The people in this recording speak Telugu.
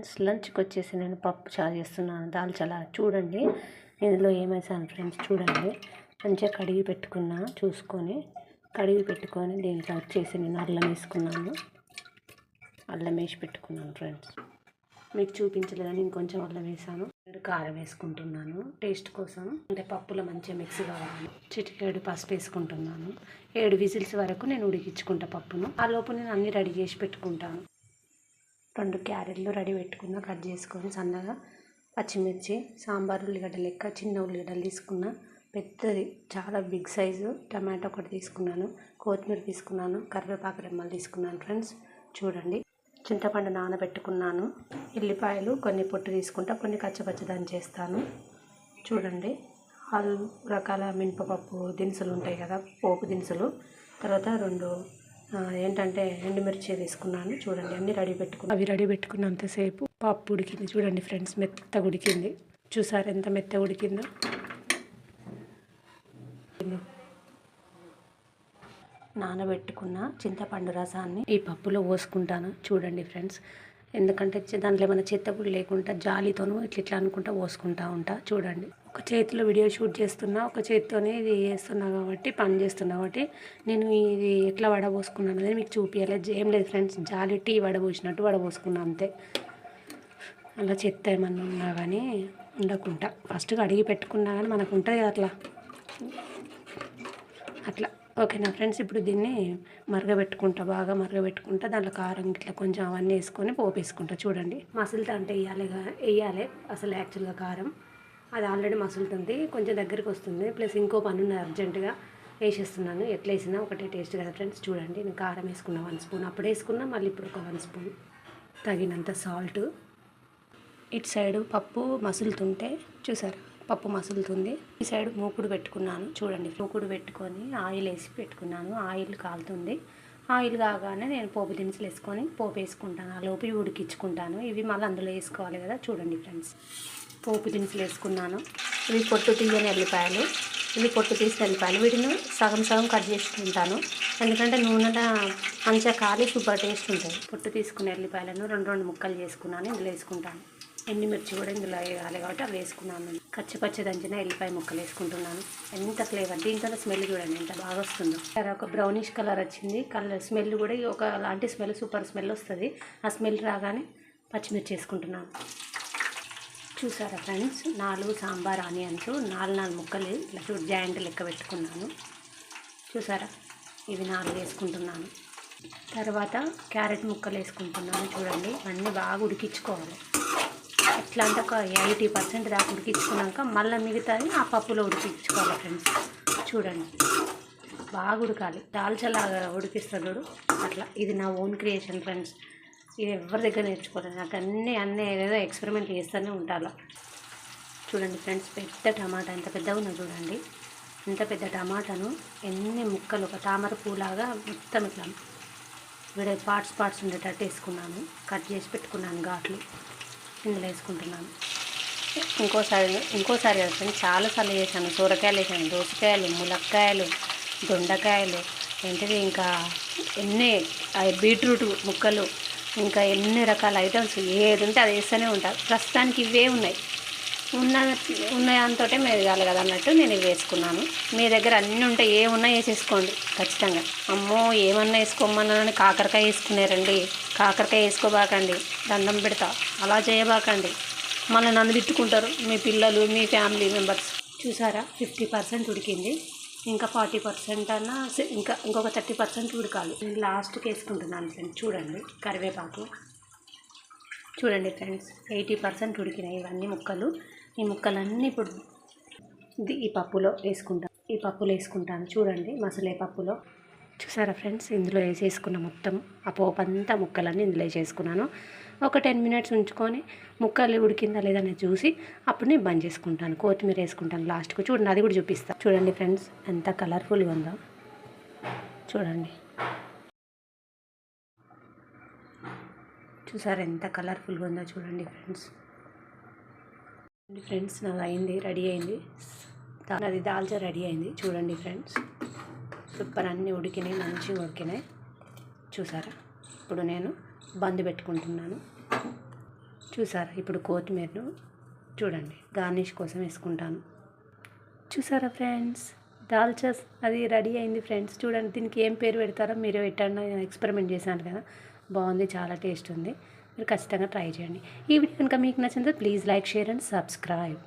ఫ్రెండ్స్ లంచ్కి వచ్చేసి నేను పప్పు చారు చేస్తున్నాను దాల్చలా చూడండి. ఇందులో ఏమేసాను ఫ్రెండ్స్ చూడండి. మంచిగా కడిగి పెట్టుకున్నా చూసుకొని కడిగి పెట్టుకొని దీంట్లో వచ్చేసి నేను అల్లం వేసుకున్నాను. అల్లం వేసి పెట్టుకున్నాను ఫ్రెండ్స్. మీకు చూపించలేదని ఇంకొంచెం అల్లం వేసాను. కారం వేసుకుంటున్నాను టేస్ట్ కోసం. అంటే పప్పులో మంచిగా మిక్స్ కావాలి. చిటికేడు పసుపు వేసుకుంటున్నాను. ఏడు విజిల్స్ వరకు నేను ఉడికించుకుంటా పప్పును. ఆ లోపు నేను అన్నీ రెడీ చేసి పెట్టుకుంటాను. రెండు క్యారెట్లు రెడీ పెట్టుకున్న కట్ చేసుకొని సన్నగా పచ్చిమిర్చి సాంబార్ ఉల్లిగడ్డ లెక్క చిన్న ఉల్లిగడ్డలు తీసుకున్న. పెద్దది చాలా బిగ్ సైజు. టమాటో ఒకటి తీసుకున్నాను కొత్తిమీర తీసుకున్నాను కరివేపాకు రెమ్మలు తీసుకున్నాను ఫ్రెండ్స్. చూడండి చింతపండు నానబెట్టుకున్నాను. ఎల్లిపాయలు కొన్ని పొట్టు తీసుకుంటా కొన్ని కచ్చపచ్చదాన్ని చేస్తాను. చూడండి ఆరు రకాల మినపపప్పు దినుసులు ఉంటాయి కదా పోపు దినుసులు. తర్వాత రెండు ఏంటంటే ఎండుమిర్చి తీసుకున్నాను చూడండి అన్నీ రెడీ పెట్టుకున్నాను. అవి రెడీ పెట్టుకున్నంతసేపు పప్పు ఉడికింది. చూడండి ఫ్రెండ్స్ మెత్తగా ఉడికింది. చూసారు ఎంత మెత్తగా ఉడికిందో? నానబెట్టుకున్న చింతపండు రసాన్ని ఈ పప్పులో పోసుకుంటాను. చూడండి ఫ్రెండ్స్ ఎందుకంటే దాంట్లో ఏమైనా చెత్తపుడి లేకుండా జాలితోనూ ఇట్లా ఇట్లా అనుకుంటా పోసుకుంటా ఉంటా. చూడండి. ఒక చేతిలో వీడియో షూట్ చేస్తున్నా ఒక చేతితోనే ఇది చేస్తున్నా కాబట్టి పని చేస్తున్నా కాబట్టి నేను ఇది ఎట్లా వడబోసుకున్నాను అనేది మీకు చూపించలేదు ఏం లేదు ఫ్రెండ్స్ జాలి టీ వడబోసినట్టు వడబోసుకున్నా అంతే. అలా చెత్త ఏమన్నా ఉన్నా కానీ ఉండకుండా ఫస్ట్ అడిగి పెట్టుకున్నా కానీ మనకు ఉంటుంది కదా అట్లా. అట్లా. ఓకేనా ఫ్రెండ్స్ ఇప్పుడు దీన్ని మరగబెట్టుకుంటా బాగా మరగబెట్టుకుంటా దాంట్లో కారం ఇట్లా కొంచెం అవన్నీ వేసుకొని పోపేసుకుంటా. చూడండి మసలితో అంటే వేయాలి వేయాలి అసలు యాక్చువల్గా కారం. అది ఆల్రెడీ మసులుతుంది కొంచెం దగ్గరికి వస్తుంది. ప్లస్ ఇంకో పని ఉన్నది అర్జెంటుగా వేసేస్తున్నాను. ఎట్లా వేసినా ఒకటే టేస్ట్ కదా ఫ్రెండ్స్? చూడండి నేను కారం వేసుకున్నా వన్ స్పూన్ అప్పుడు వేసుకున్నా మళ్ళీ ఇప్పుడు ఒక వన్ స్పూన్ తగినంత సాల్ట్. ఇటు సైడు పప్పు మసులుతుంటే చూసారు పప్పు మసులుతుంది. ఈ సైడ్ మూకుడు పెట్టుకున్నాను చూడండి మూకుడు పెట్టుకొని ఆయిల్ వేసి పెట్టుకున్నాను. ఆయిల్ కాలుతుంది. ఆయిల్ కాగానే నేను పోపు దినుసులు వేసుకొని పోపు వేసుకుంటాను. ఆ లోపు ఉడికించుకుంటాను. ఇవి మళ్ళీ అందులో వేసుకోవాలి కదా చూడండి ఫ్రెండ్స్. పోపు దినుసులు వేసుకున్నాను. ఇవి పొట్టు తీయని ఎల్లిపాయలు. ఇవి పొట్టు తీసిన ఎల్లిపాయలు. వీటిని సగం సగం కట్ చేసుకుంటాను. ఎందుకంటే నూనె మంచిగా కాలి సూపర్ టేస్ట్ ఉంటుంది. పొట్టు తీసుకున్న ఎల్లిపాయలను రెండు రెండు ముక్కలు చేసుకున్నాను. ఇందులో వేసుకుంటాను. ఎండుమిర్చి కూడా ఇందులో వేయాలి కాబట్టి అవి వేసుకున్నాను. పచ్చి పచ్చి దంచిన ఎల్లిపాయ ముక్కలు వేసుకుంటున్నాను. ఎంత ఫ్లేవర్ దీంతో స్మెల్ చూడండి. ఎంత బాగా వస్తుందో. తర్వాత ఒక బ్రౌనిష్ కలర్ వచ్చింది. కలర్ స్మెల్ కూడా ఒక లాంటి స్మెల్ సూపర్ స్మెల్ వస్తుంది. ఆ స్మెల్ రాగానే పచ్చిమిర్చి వేసుకుంటున్నాను. చూసారా ఫ్రెండ్స్? నాలుగు సాంబార్ ఆనియన్స్ నాలుగు నాలుగు ముక్కలు ఇలా చూడు జాయింట్ లెక్క పెట్టుకున్నాను. చూసారా? ఇవి నాలుగు వేసుకుంటున్నాను. తర్వాత క్యారెట్ ముక్కలు వేసుకుంటున్నాను చూడండి. అన్నీ బాగా ఉడికించుకోవాలి. ఎట్లా అంటే ఒక ఎయిటీ పర్సెంట్ దాకా ఉడికించుకున్నాక మళ్ళీ మిగతాది ఆ పప్పులో ఉడికించుకోవాలి ఫ్రెండ్స్. చూడండి. బాగా ఉడకాలి. దాల్చలాగా ఉడికిస్తాడు చూడు. అట్లా. ఇది నా ఓన్ క్రియేషన్ ఫ్రెండ్స్. ఇది ఎవరి దగ్గర నేర్చుకోలేదు. నాకు అన్నీ అన్నీ ఏదేదో ఎక్స్పెరిమెంట్ చేస్తూనే ఉంటాను చూడండి ఫ్రెండ్స్ పెద్ద టమాటా ఎంత పెద్దగా ఉన్నది చూడండి. ఇంత పెద్ద టమాటాను ఎన్ని ముక్కలు ఒక తామర పూలాగా మొత్తం ఇట్లా విడ పార్ట్స్ పార్ట్స్ ఉండేటట్టు వేసుకున్నాను. కట్ చేసి పెట్టుకున్నాను ఘాట్లు. ఇందులో వేసుకుంటున్నాను. ఇంకోసారి ఇంకోసారి కదా ఫ్రెండ్స్ చాలాసార్లు వేసాను సూరకాయలు వేసాను దోసకాయలు ములక్కాయలు దొండకాయలు ఏంటిది ఇంకా ఎన్ని బీట్రూట్ ముక్కలు ఇంకా ఎన్ని రకాల ఐటమ్స్ ఏది ఉంటే అది వేస్తూనే ఉంటారు ప్రస్తుతానికి ఇవే ఉన్నాయి. ఉన్న ఉన్నదంతోటే మీరు కాదు కదా అన్నట్టు నేను ఇవి వేసుకున్నాను. మీ దగ్గర అన్నీ ఉంటాయి ఏమున్నా వేసేసుకోండి ఖచ్చితంగా. అమ్మో ఏమన్నా వేసుకోమన్నానని కాకరకాయ వేసుకున్నారండి కాకరకాయ వేసుకోబాకండి దండం పెడతా. అలా చేయబాకండి. మళ్ళీ నన్ను తిట్టుకుంటారు. మీ పిల్లలు మీ ఫ్యామిలీ మెంబర్స్. చూసారా? ఫిఫ్టీ పర్సెంట్ ఉడికింది. ఇంకా ఫార్టీ పర్సెంట్ అన్నా ఇంకా ఇంకొక థర్టీ పర్సెంట్ ఉడకాలి. నేను లాస్ట్కి వేసుకుంటున్నాను ఫ్రెండ్స్ చూడండి కరివేపాకు. చూడండి ఫ్రెండ్స్ ఎయిటీ పర్సెంట్ ఉడికినాయి ఇవన్నీ ముక్కలు. ఈ ముక్కలన్నీ ఇప్పుడు ఇది ఈ పప్పులో వేసుకుంటాను ఈ పప్పులో వేసుకుంటాను. చూడండి మసలే పప్పులో. చూసారా ఫ్రెండ్స్ ఇందులో వేసేసుకున్న మొత్తం ఆ పోపు అంతా ముక్కలన్నీ ఇందులో వేసేసుకున్నాను. ఒక టెన్ మినిట్స్ ఉంచుకొని ముక్కలు ఉడికిందా లేదని చూసి అప్పుడు నేను బంద్ చేసుకుంటాను. కొత్తిమీర వేసుకుంటాను లాస్ట్కి. చూడండి అది కూడా చూపిస్తాను చూడండి ఫ్రెండ్స్ ఎంత కలర్ఫుల్గా ఉందో. చూడండి. చూసారు ఎంత కలర్ఫుల్గా ఉందో చూడండి ఫ్రెండ్స్. ఫ్రెండ్స్ నాది అయింది రెడీ అయింది. నాది అది దాల్చా రెడీ అయింది. చూడండి ఫ్రెండ్స్ సూపర్ అన్నీ ఉడికినాయి మంచిగా ఉడికినాయి. చూసారా? ఇప్పుడు నేను బంద్ పెట్టుకుంటున్నాను. చూసారా ఇప్పుడు కొత్తిమీరను చూడండి గార్నిష్ కోసం వేసుకుంటాను. చూసారా ఫ్రెండ్స్ దాల్చస్ అది రెడీ అయింది ఫ్రెండ్స్. చూడండి దీనికి ఏం పేరు పెడతారో మీరు పెట్టండి నేను ఎక్స్పెరిమెంట్ చేశాను కదా. బాగుంది చాలా టేస్ట్ ఉంది. మీరు ఖచ్చితంగా ట్రై చేయండి. ఈ వీడియో కనుక మీకు నచ్చింది please like share and subscribe.